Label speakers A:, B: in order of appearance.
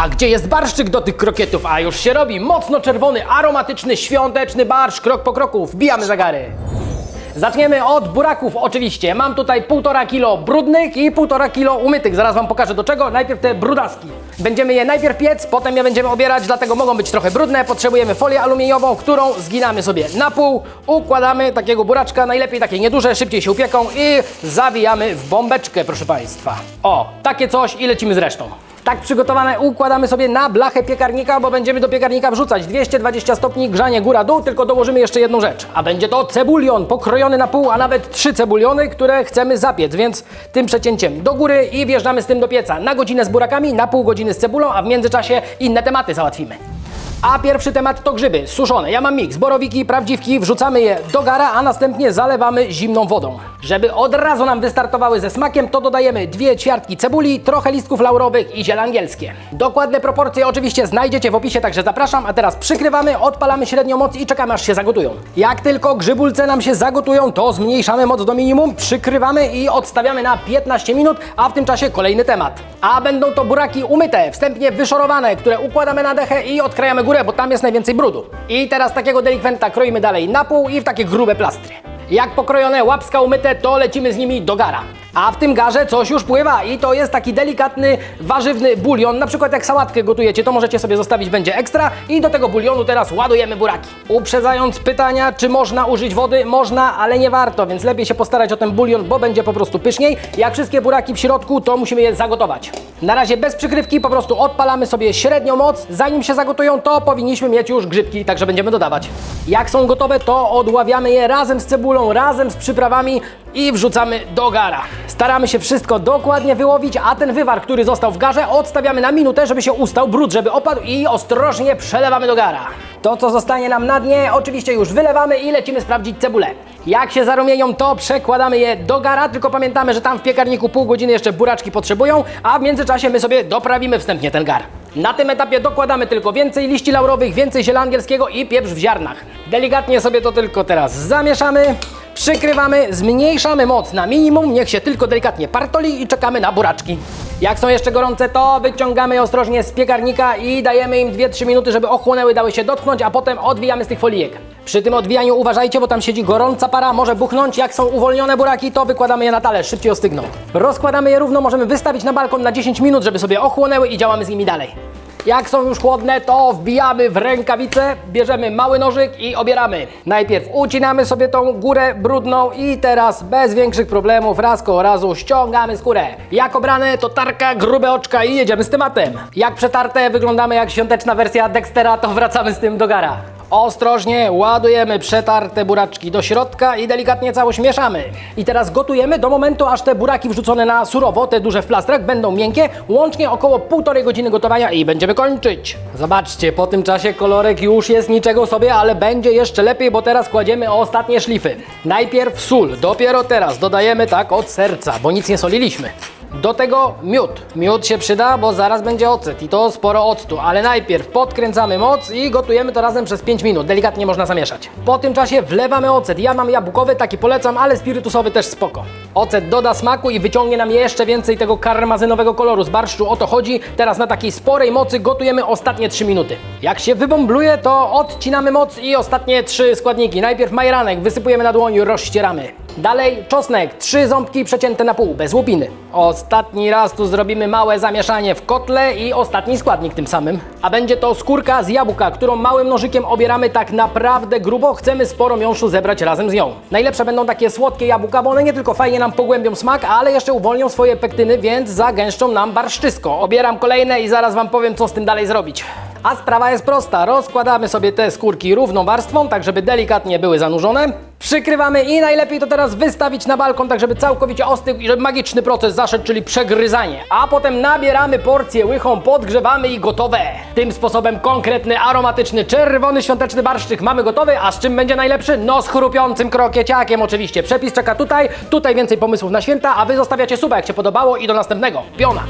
A: A gdzie jest barszczyk do tych krokietów? A już się robi mocno czerwony, aromatyczny, świąteczny barszcz, krok po kroku. Wbijamy zagary. Zaczniemy od buraków oczywiście. Mam tutaj 1,5 kilo brudnych i 1,5 kilo umytych. Zaraz Wam pokażę do czego. Najpierw te brudaski. Będziemy je najpierw piec, potem je będziemy obierać, dlatego mogą być trochę brudne. Potrzebujemy folię aluminiową, którą zginamy sobie na pół. Układamy takiego buraczka, najlepiej takie nieduże, szybciej się upieką i zawijamy w bombeczkę, proszę Państwa. O, takie coś i lecimy z resztą. Tak przygotowane układamy sobie na blachę piekarnika, bo będziemy do piekarnika wrzucać 220 stopni grzanie góra-dół, tylko dołożymy jeszcze jedną rzecz. A będzie to cebulion pokrojony na pół, a nawet trzy cebuliony, które chcemy zapiec, więc tym przecięciem do góry i wjeżdżamy z tym do pieca. Na godzinę z burakami, na pół godziny z cebulą, a w międzyczasie inne tematy załatwimy. A pierwszy temat to grzyby suszone. Ja mam miks, borowiki, prawdziwki, wrzucamy je do gara, a następnie zalewamy zimną wodą. Żeby od razu nam wystartowały ze smakiem, to dodajemy dwie ćwiartki cebuli, trochę listków laurowych i ziele angielskie. Dokładne proporcje oczywiście znajdziecie w opisie, także zapraszam, a teraz przykrywamy, odpalamy średnią moc i czekamy aż się zagotują. Jak tylko grzybulce nam się zagotują, to zmniejszamy moc do minimum, przykrywamy i odstawiamy na 15 minut, a w tym czasie kolejny temat. A będą to buraki umyte, wstępnie wyszorowane, które układamy na dechę i odkrajamy górę, bo tam jest najwięcej brudu. I teraz takiego delikwenta kroimy dalej na pół i w takie grube plastry. Jak pokrojone łapska umyte, to lecimy z nimi do gara. A w tym garze coś już pływa i to jest taki delikatny, warzywny bulion. Na przykład jak sałatkę gotujecie, to możecie sobie zostawić, będzie ekstra. I do tego bulionu teraz ładujemy buraki. Uprzedzając pytania, czy można użyć wody? Można, ale nie warto, więc lepiej się postarać o ten bulion, bo będzie po prostu pyszniej. Jak wszystkie buraki w środku, to musimy je zagotować. Na razie bez przykrywki, po prostu odpalamy sobie średnią moc. Zanim się zagotują, to powinniśmy mieć już grzybki, także będziemy dodawać. Jak są gotowe, to odławiamy je razem z cebulą, razem z przyprawami i wrzucamy do gara. Staramy się wszystko dokładnie wyłowić, a ten wywar, który został w garze, odstawiamy na minutę, żeby się ustał, brud, żeby opadł i ostrożnie przelewamy do gara. To, co zostanie nam na dnie, oczywiście już wylewamy i lecimy sprawdzić cebulę. Jak się zarumienią, to przekładamy je do gara, tylko pamiętamy, że tam w piekarniku pół godziny jeszcze buraczki potrzebują, a w międzyczasie my sobie doprawimy wstępnie ten gar. Na tym etapie dokładamy tylko więcej liści laurowych, więcej ziela angielskiego i pieprz w ziarnach. Delikatnie sobie to tylko teraz zamieszamy. Przykrywamy, zmniejszamy moc na minimum, niech się tylko delikatnie partoli i czekamy na buraczki. Jak są jeszcze gorące, to wyciągamy je ostrożnie z piekarnika i dajemy im 2-3 minuty, żeby ochłonęły, dały się dotknąć, a potem odwijamy z tych folijek. Przy tym odwijaniu uważajcie, bo tam siedzi gorąca para, może buchnąć. Jak są uwolnione buraki, to wykładamy je na talerz, szybciej ostygną. Rozkładamy je równo, możemy wystawić na balkon na 10 minut, żeby sobie ochłonęły i działamy z nimi dalej. Jak są już chłodne, to wbijamy w rękawice, bierzemy mały nożyk i obieramy. Najpierw ucinamy sobie tą górę brudną i teraz bez większych problemów raz koło razu ściągamy skórę. Jak obrane, to tarka, grube oczka i jedziemy z tematem. Jak przetarte, wyglądamy jak świąteczna wersja Dextera, to wracamy z tym do gara. Ostrożnie ładujemy przetarte buraczki do środka i delikatnie całość mieszamy. I teraz gotujemy do momentu, aż te buraki wrzucone na surowo, te duże w plastrach, będą miękkie. Łącznie około półtorej godziny gotowania i będziemy kończyć. Zobaczcie, po tym czasie kolorek już jest niczego sobie, ale będzie jeszcze lepiej, bo teraz kładziemy ostatnie szlify. Najpierw sól, dopiero teraz dodajemy tak od serca, bo nic nie soliliśmy. Do tego miód. Miód się przyda, bo zaraz będzie ocet i to sporo octu, ale najpierw podkręcamy moc i gotujemy to razem przez 5 minut. Delikatnie można zamieszać. Po tym czasie wlewamy ocet. Ja mam jabłkowy, taki polecam, ale spirytusowy też spoko. Ocet doda smaku i wyciągnie nam jeszcze więcej tego karmazynowego koloru z barszczu. O to chodzi. Teraz na takiej sporej mocy gotujemy ostatnie 3 minuty. Jak się wybąbluje, to odcinamy moc i ostatnie 3 składniki. Najpierw majeranek, wysypujemy na dłoń, rozścieramy. Dalej czosnek, trzy ząbki przecięte na pół, bez łupiny. Ostatni raz tu zrobimy małe zamieszanie w kotle i ostatni składnik tym samym. A będzie to skórka z jabłka, którą małym nożykiem obieramy tak naprawdę grubo. Chcemy sporo miąższu zebrać razem z nią. Najlepsze będą takie słodkie jabłka, bo one nie tylko fajnie nam pogłębią smak, ale jeszcze uwolnią swoje pektyny, więc zagęszczą nam barszczysko. Obieram kolejne i zaraz Wam powiem, co z tym dalej zrobić. A sprawa jest prosta. Rozkładamy sobie te skórki równą warstwą, tak żeby delikatnie były zanurzone. Przykrywamy i najlepiej to teraz wystawić na balkon, tak żeby całkowicie ostygł i żeby magiczny proces zaszedł, czyli przegryzanie. A potem nabieramy porcję łychą, podgrzewamy i gotowe. Tym sposobem konkretny, aromatyczny, czerwony świąteczny barszczyk mamy gotowy, a z czym będzie najlepszy? No z chrupiącym krokieciakiem oczywiście. Przepis czeka tutaj, tutaj więcej pomysłów na święta, a Wy zostawiacie suba jak się podobało i do następnego. Piona!